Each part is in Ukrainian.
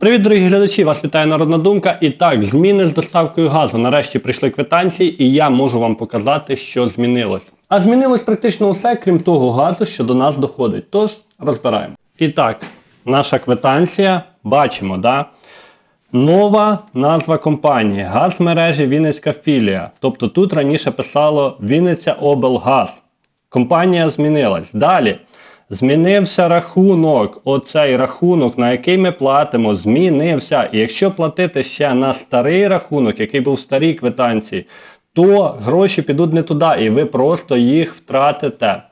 Привіт, дорогі глядачі! Вас вітає Народна Думка. І так, зміни з доставкою газу. Нарешті прийшли квитанції, і я можу вам показати, що змінилось. А змінилось практично усе, крім того газу, що до нас доходить. Тож розбираємо. І так, наша квитанція, бачимо, да? Нова назва компанії Газмережі Вінницька філія. Тобто тут раніше писало Вінниця облгаз. Компанія змінилась. Далі. Змінився рахунок. Оцей рахунок, на який ми платимо, змінився. І якщо платити ще на старий рахунок, який був в старій квитанції, то гроші підуть не туди, і ви просто їх втратите.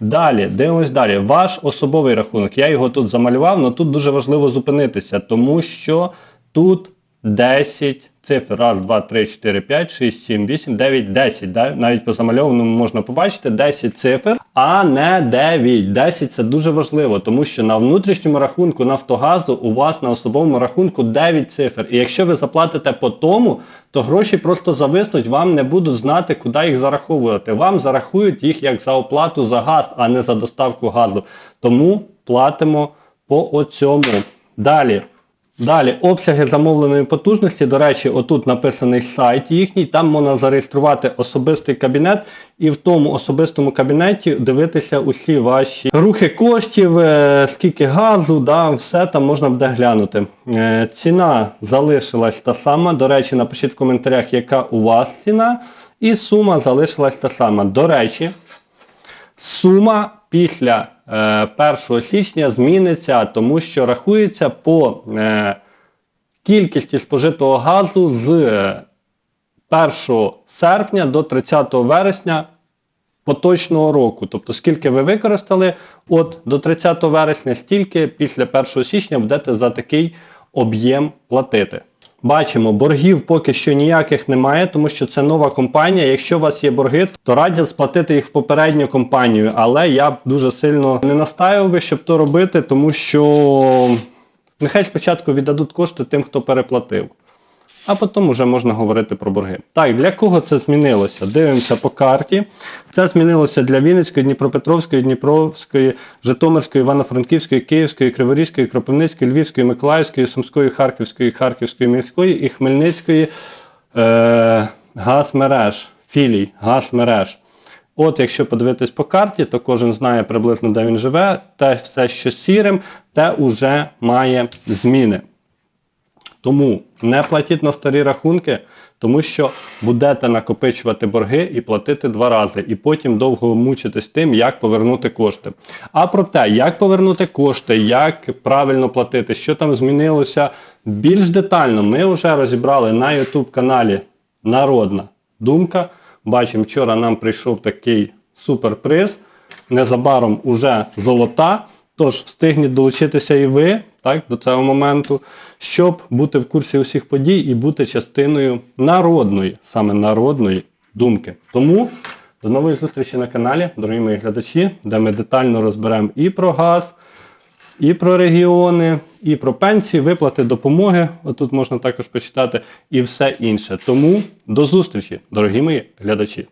Далі, дивимось далі. Ваш особовий рахунок. Я його тут замалював, але тут дуже важливо зупинитися, тому що тут 10 цифр. Раз, два, три, 4, 5, 6, 7, 8, 9, 10. Да? Навіть по замальованому можна побачити 10 цифр, а не 9. 10 це дуже важливо, тому що на внутрішньому рахунку Нафтогазу у вас на особовому рахунку 9 цифр. І якщо ви заплатите по тому, то гроші просто зависнуть, вам не будуть знати, куди їх зараховувати. Вам зарахують їх як за оплату за газ, а не за доставку газу. Тому платимо по оцьому. Далі. Далі, обсяги замовленої потужності. До речі, отут написаний сайт їхній, там можна зареєструвати особистий кабінет і в тому особистому кабінеті дивитися усі ваші рухи коштів, е, скільки газу, да, все там можна буде глянути. Е, Ціна залишилась та сама. До речі, напишіть в коментарях, яка у вас ціна. І сума залишилась та сама. До речі, сума після 1 січня зміниться, тому що рахується по е, кількості спожитого газу з е, 1 серпня до 30 вересня поточного року. Тобто, скільки ви використали от до 30 вересня, стільки після 1 січня будете за такий об'єм платити. Бачимо, боргів поки що ніяких немає, тому що це нова компанія. Якщо у вас є борги, то радять сплатити їх в попередню компанію. Але я б дуже сильно не настаював би, щоб то робити, тому що нехай спочатку віддадуть кошти тим, хто переплатив. А потім вже можна говорити про борги. Так, для кого це змінилося? Дивимося по карті. Це змінилося для Вінницької, Дніпропетровської, Дніпровської, Житомирської, Івано-Франківської, Київської, Криворізької, Кропивницької, Львівської, Миколаївської, Сумської, Харківської, Харківської міської і Хмельницької е, газмереж, філій газмереж. От якщо подивитись по карті, то кожен знає приблизно, де він живе. Те все, що сірим, те вже має зміни. Тому не платіть на старі рахунки, тому що будете накопичувати борги і платити два рази, і потім довго мучитись тим, як повернути кошти. А про те, як повернути кошти, як правильно платити, що там змінилося більш детально, ми вже розібрали на YouTube каналі Народна Думка. Бачимо, вчора нам прийшов такий суперприз. Незабаром уже золота. Тож встигніть долучитися і ви так, до цього моменту, щоб бути в курсі усіх подій і бути частиною народної, саме народної думки. Тому до нової зустрічі на каналі, дорогі мої глядачі, де ми детально розберемо і про газ, і про регіони, і про пенсії, виплати допомоги. Отут можна також почитати, і все інше. Тому до зустрічі, дорогі мої глядачі.